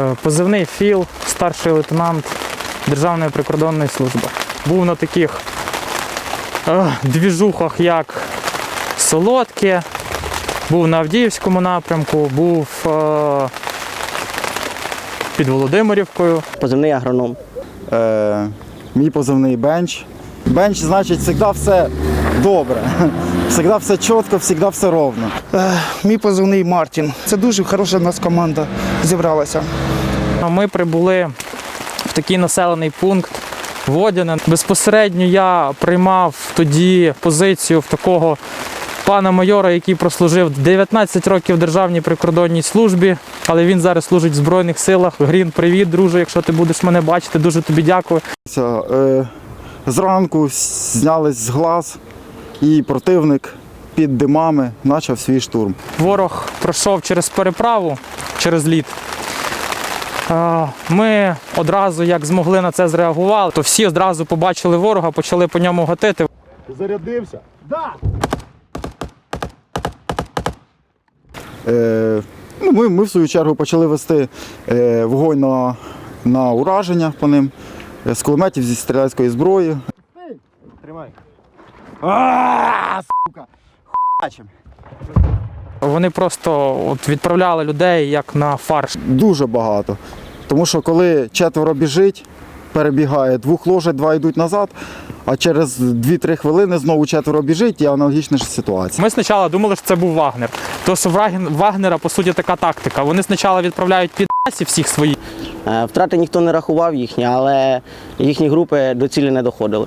Е, Позивний ФІЛ, старший лейтенант Державної прикордонної служби. Був на таких е, двіжухах, як Солодке, був на Авдіївському напрямку, був е, під Володимирівкою. позивний агроном. Е, мій позивний бенч. Бенч значить завжди все добре. Завжди все чітко, завжди все ровно. Е, Мій позивний Мартін. Це дуже хороша в нас команда зібралася. Ми прибули в такий населений пункт Водяне. Безпосередньо я приймав тоді позицію в такого пана майора, який прослужив 19 років в Державній прикордонній службі, але він зараз служить в Збройних силах. Грін, привіт, друже, якщо ти будеш мене бачити, дуже тобі дякую. Е, зранку знялись з глаз, і противник під димами почав свій штурм. Ворог пройшов через переправу, через лід. Ми одразу, як змогли на це зреагували, то всі одразу побачили ворога, почали по ньому гатити. Зарядився? Да. Е, ну, ми, ми в свою чергу почали вести е, вогонь на, на ураження по ним з кулеметів зі стрілецької зброї. Тримай. Сука! Хуячим. Вони просто от відправляли людей як на фарш. Дуже багато. Тому що коли четверо біжить, перебігає, двох ложать, два йдуть назад, а через 2-3 хвилини знову четверо біжить і аналогічна ж ситуація. Ми спочатку думали, що це був Вагнер. То що Вагнера, по суті, така тактика. Вони спочатку відправляють під всіх своїх. Е, Втрати ніхто не рахував їхні, але їхні групи до цілі не доходили.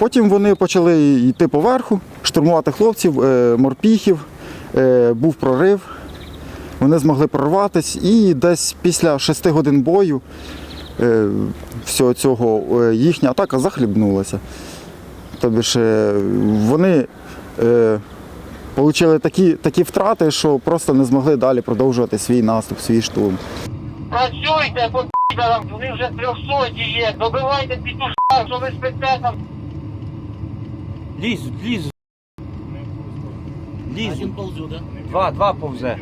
Потім вони почали йти поверху, штурмувати хлопців, е, морпіхів, Е, був прорив. Вони змогли прорватися і десь після 6 годин бою е, всього цього їхня атака захлібнулася. Тобі ж вони отримали такі, такі втрати, що просто не змогли далі продовжувати свій наступ, свій штурм. Працюйте по вони вже трьохсоті є. Добивайте пітушка, що ви спите там. Лізь, лізь. Лізь. Один повзе, да? Два, два повзе.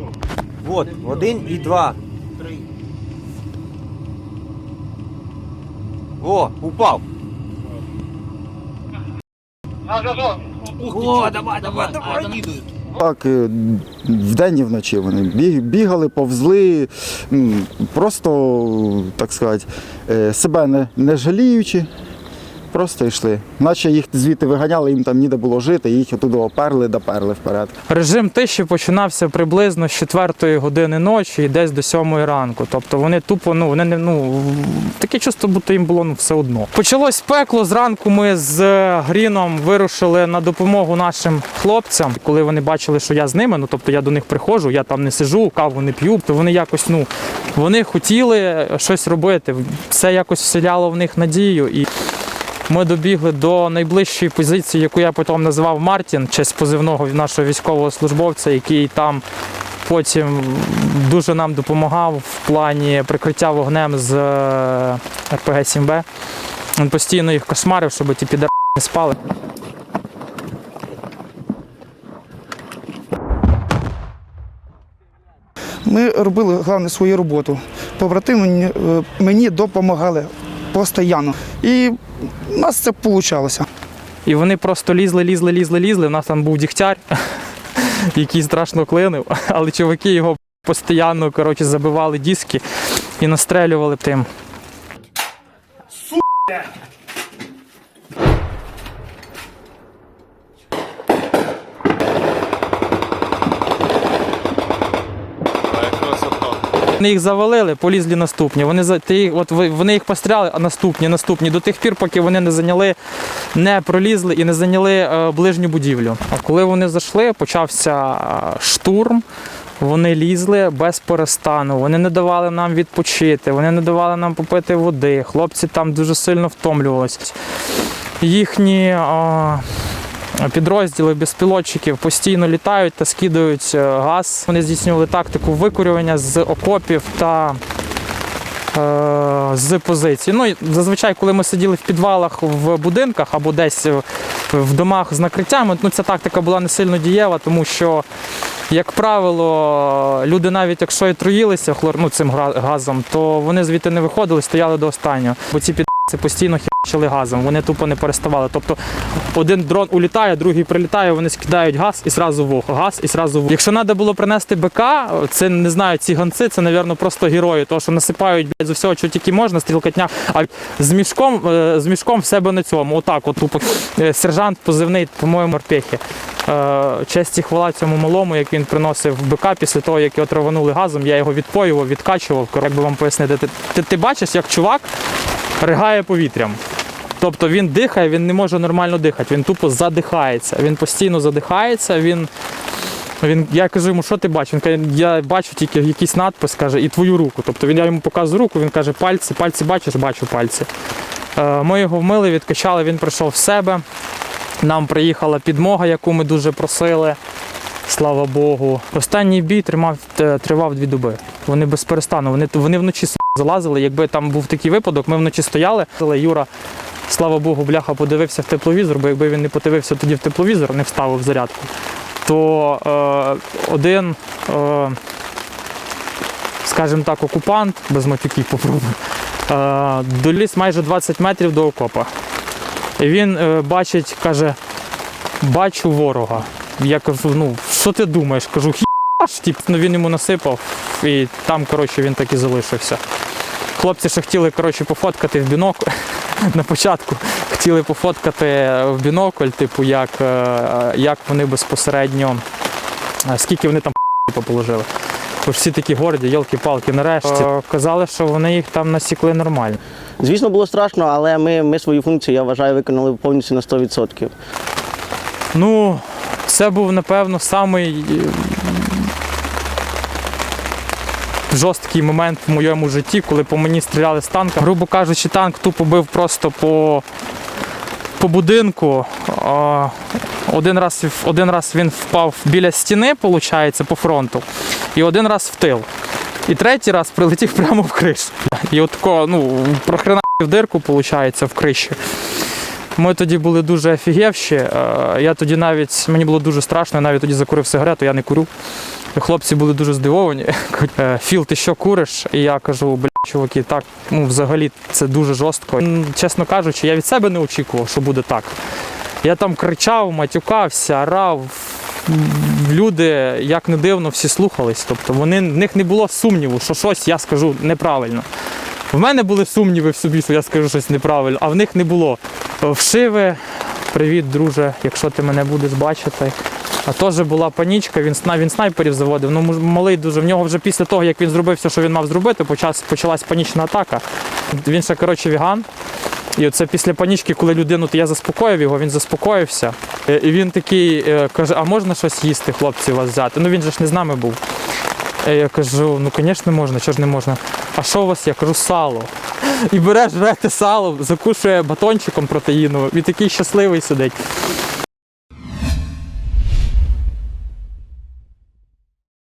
Вот, один і два. Три. О, упав. На зв'язок. О, давай, давай, давай. Так, е, вдень і вночі вони бігали, повзли, просто, так сказати, е, себе не, не жаліючи, просто йшли. Наче їх звідти виганяли, їм там ніде було жити, їх оттуда оперли, доперли вперед. Режим тиші починався приблизно з 4 години ночі і десь до 7 ранку. Тобто вони тупо, ну вони не ну таке чувство, будто їм було ну все одно. Почалось пекло. Зранку ми з Гріном вирушили на допомогу нашим хлопцям. Коли вони бачили, що я з ними, ну тобто я до них приходжу, я там не сижу, каву не п'ю, то вони якось ну вони хотіли щось робити. Все якось вселяло в них надію і. Ми добігли до найближчої позиції, яку я потім називав Мартін, честь позивного нашого військового службовця, який там потім дуже нам допомагав в плані прикриття вогнем з е, РПГ-7Б. Він постійно їх кошмарив, щоб ті підари не спали. Ми робили головне свою роботу. Побратими е, мені допомагали постійно. І в нас це вийшло. І вони просто лізли, лізли, лізли, лізли. У нас там був дігтяр, який страшно клинив, але чуваки його постійно коротше, забивали диски і настрелювали тим. Вони їх завалили, полізли наступні. Вони ти, їх- от вони їх постріляли, а наступні, наступні до тих пір, поки вони не зайняли, не пролізли і не зайняли е, ближню будівлю. А коли вони зайшли, почався е, штурм. Вони лізли без перестану, вони не давали нам відпочити, вони не давали нам попити води. Хлопці там дуже сильно втомлювалися. Їхні а, підрозділи безпілотчиків постійно літають та скидають е, газ. Вони здійснювали тактику викурювання з окопів та е, з позицій. Ну, зазвичай, коли ми сиділи в підвалах в будинках або десь в домах з накриттями, ну, ця тактика була не сильно дієва, тому що Як правило, люди навіть якщо і труїлися хлор, ну, цим газом, то вони звідти не виходили, стояли до останнього. Бо ці підці постійно херчили газом, вони тупо не переставали. Тобто один дрон улітає, другий прилітає, вони скидають газ і зразу вог, газ і зразу вог. Якщо треба було принести БК, це не знаю, ці ганці, це, напевно, просто герої, тому що насипають блядь, з усього, що тільки можна, стрілкотня, а з мішком, е, з мішком в себе на цьому. Отак, от тупо Е, сержант позивний, по-моєму, морпехи. Е, Честь і хвала цьому малому, як він приносив БК після того, як його траванули газом, я його відпоював, відкачував. Як би вам пояснити, ти, ти, ти бачиш, як чувак ригає повітрям. Тобто він дихає, він не може нормально дихати, він тупо задихається. Він постійно задихається. Він, він, я кажу йому, що ти бачиш? Він каже, я бачу тільки якийсь надпис, каже, і твою руку. Тобто він, я йому показую руку, він каже, пальці, пальці бачиш, бачу пальці. Е, Ми його вмили, відкачали, він прийшов в себе. Нам приїхала підмога, яку ми дуже просили. Слава Богу. Останній бій тримав, е, тривав дві доби. Вони без перестану. Вони, вони вночі залазили. Якби там був такий випадок, ми вночі стояли. Але Юра, слава Богу, бляха подивився в тепловізор, бо якби він не подивився тоді в тепловізор, не вставив зарядку, то е, один, е, скажімо так, окупант, без матюків попробую, е, доліз майже 20 метрів до окопа. І він е, бачить, каже, бачу ворога. Я кажу, ну, що ти думаєш? Кажу, хіаш, тип, ну він йому насипав, і там, коротше, він так і залишився. Хлопці ще хотіли коротше, пофоткати в бінокль. На початку хотіли пофоткати в бінокль, типу, як, е, як вони безпосередньо, е, скільки вони там положили. Бо всі такі горді, йолки-палки, нарешті. Е, Казали, що вони їх там насікли нормально. Звісно, було страшно, але ми, ми свою функцію, я вважаю, виконали повністю на 100%. Ну, це був, напевно, самий жорсткий момент в моєму житті, коли по мені стріляли з танка. Грубо кажучи, танк тупо бив просто по, по будинку. Один раз, один раз він впав біля стіни, виходить, по фронту, і один раз в тил. І третій раз прилетів прямо в кришу. І от тако, ну, прохрена в дирку, виходить, в криші. Ми тоді були дуже офігевші. Е, Я тоді навіть мені було дуже страшно, я навіть тоді закурив сигарету, я не курю. Хлопці були дуже здивовані. «Е, Філ, ти що куриш? І я кажу, бля, чуваки, так, ну взагалі це дуже жорстко. Чесно кажучи, я від себе не очікував, що буде так. Я там кричав, матюкався, орав. Люди, як не дивно, всі слухались. Тобто вони, в них не було сумніву, що щось я скажу неправильно. В мене були сумніви в собі, що я скажу щось неправильно, а в них не було. Вшиви, привіт, друже, якщо ти мене будеш бачити. А теж була панічка, він, він снайперів заводив. Ну, малий дуже. В нього вже після того, як він зробив все, що він мав зробити, почалась панічна атака. Він ще, коротше, віган. І оце після панічки, коли людину, то я заспокоїв його, він заспокоївся. Е, І він такий е, каже: а можна щось їсти, хлопці, вас взяти? Ну він же ж не з нами був. Е, Я кажу, ну звісно можна, чого ж не можна. А що у вас? Я кажу, сало. І бере, жрете сало, закушує батончиком протеїновим і такий щасливий сидить.